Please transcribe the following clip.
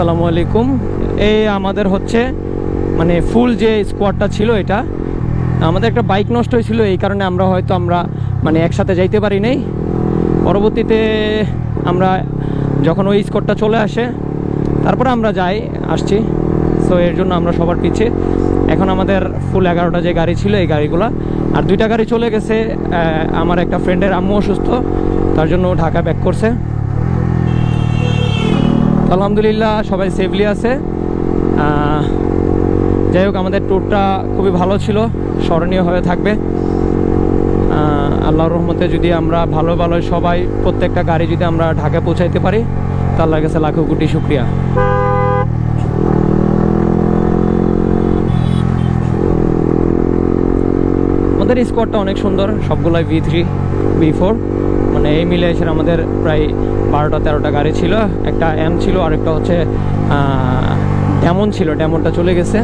আসসালামু আলাইকুম। এই আমাদের হচ্ছে মানে ফুল যে স্কোয়াডটা ছিল এটা, আমাদের একটা বাইক নষ্ট হয়েছিল, এই কারণে আমরা হয়তো আমরা মানে একসাথে যাইতে পারি নাই। পরবর্তীতে আমরা যখন ওই স্কোয়াডটা চলে আসে, তারপরে আমরা যাই, আসছি। সো এর জন্য আমরা সবার পিছে। এখন আমাদের ফুল এগারোটা যে গাড়ি ছিল, এই গাড়িগুলো। আর দুইটা গাড়ি চলে গেছে আমার একটা ফ্রেন্ডের আম্মু অসুস্থ, তার জন্য ঢাকা ব্যাক করছে। আলহামদুলিল্লাহ, সবাই সেফলি আছে। যাই হোক, আমাদের ট্যুরটা খুবই ভালো ছিল, স্মরণীয় হয়ে থাকবে। আল্লাহর রহমতে যদি আমরা ভালো ভালো সবাই প্রত্যেকটা গাড়ি যদি আমরা ঢাকা পৌঁছাইতে পারি, তা আল্লাহর কাছে লাখো কোটি শুক্রিয়া। আমাদের স্কোয়াডটা অনেক সুন্দর, সবগুলাই ভি থ্রি ভি ফোর মানে এই মিলে এসে আমাদের প্রায় বারোটা তেরোটা গাড়ি ছিল। একটা এম ছিল আর একটা হচ্ছে ডেমন ছিল। ডেমনটা চলে গেছে।